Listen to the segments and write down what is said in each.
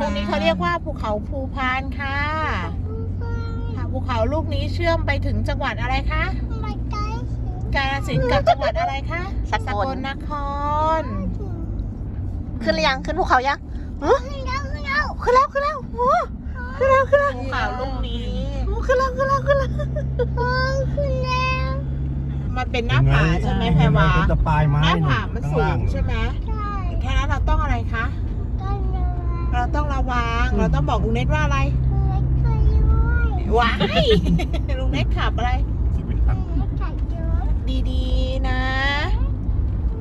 ตรงนี้เขาเรียกว่าภูเขาภูพานค่ะค่ะภูเขาลูกนี้เชื่อมไปถึงจังหวัดอะไรคะไม่ได้กาฬสินธุ์กับจังหวัดอะไรคะสกลนคร ขึ้นหรือยังขึ้นภูเขายังฮะขึ้นแล้วขึ้นแล้วขึ้นแล้วขึ้นแล้วโอ้ขึ้นแล้วขึ้นแล้วภูเขาลูกนี้โอ้ขึ้นแล้วขึ้นแล้วขึ้นแล้วเออขึ้นแล้วมันเป็นหน้าผาใช่ไหมแพรวาเป็นตะปลายไม้หน้าผามันสูงใช่ไหม ใช่ แค่นั้นเราต้องอะไรคะ ก็เลย เราต้องระวังเราต้องบอกลุงเน็ตว่าอะไรไม่เคยด้วยว้ายลุงเน็ตขับอะไรชีวิตครับไม่ขัดเยอะดีๆนะ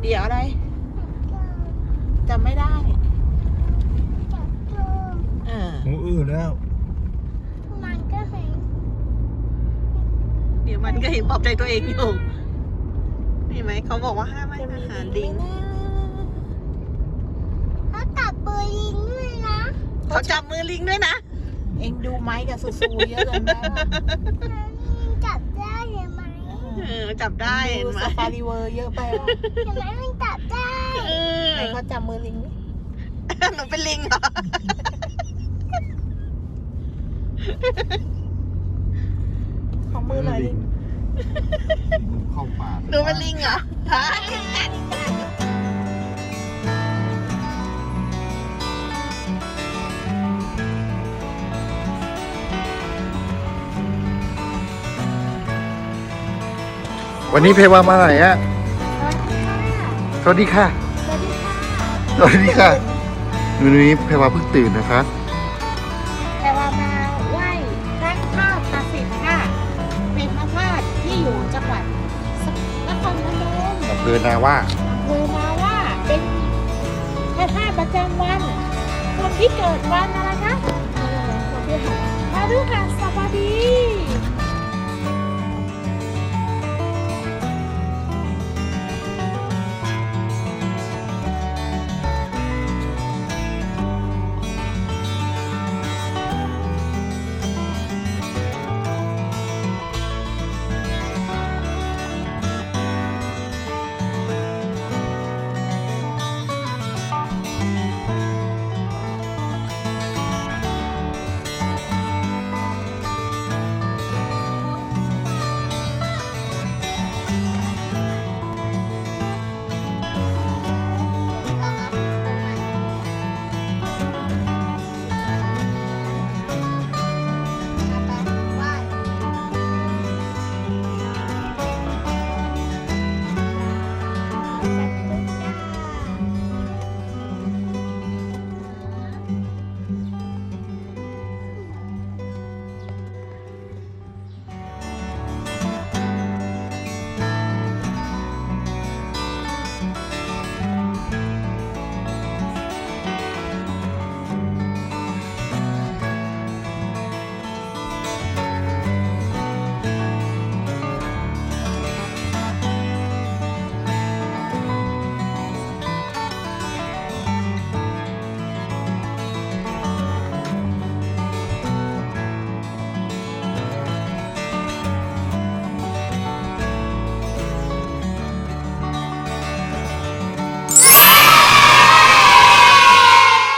เดี๋ยวอะไรจำไม่ได้จับตัวเออหูอื้อแล้ว มันก็เห็น เดี๋ยวมันก็เห็นปลอบใจตัวเองอยู่เห็นไหมเขาบอกว่าห้ามให้อาหารลิง เขาตับปืนยิงด้วยนะ เขาจับมือลิงด้วยนะ เองดูไม้กับซูซูเยอะเลยนะมันจับได้เห็นไหมเออจับได้เห็นดูไหมซาฟารีเวอร์เยอะไปวะเห็นไหมมันจับได้เออไหนเขาจับมือลิงนี่หนูเป็นลิงเหรอของมือหน่อยลิงเข้าป่าหนูเป็นลิงเหรอฮะ วันนี้เพวามาไหนอะสวัสดีค่ะ สวัสดีค่ะ วันนี้เพวาเพิ่งตื่นนะคะ แต่ว่ามาไหว้พระธาตุประสิทธิ์ค่ะเป็นพระธาตุที่อยู่จังหวัดนครพนมอำเภอนาว่าอำเภอนาว่าเป็นพระธาตุประจำวัน คนที่เกิดวันอะไรคะเออคนที่พฤหัสบดี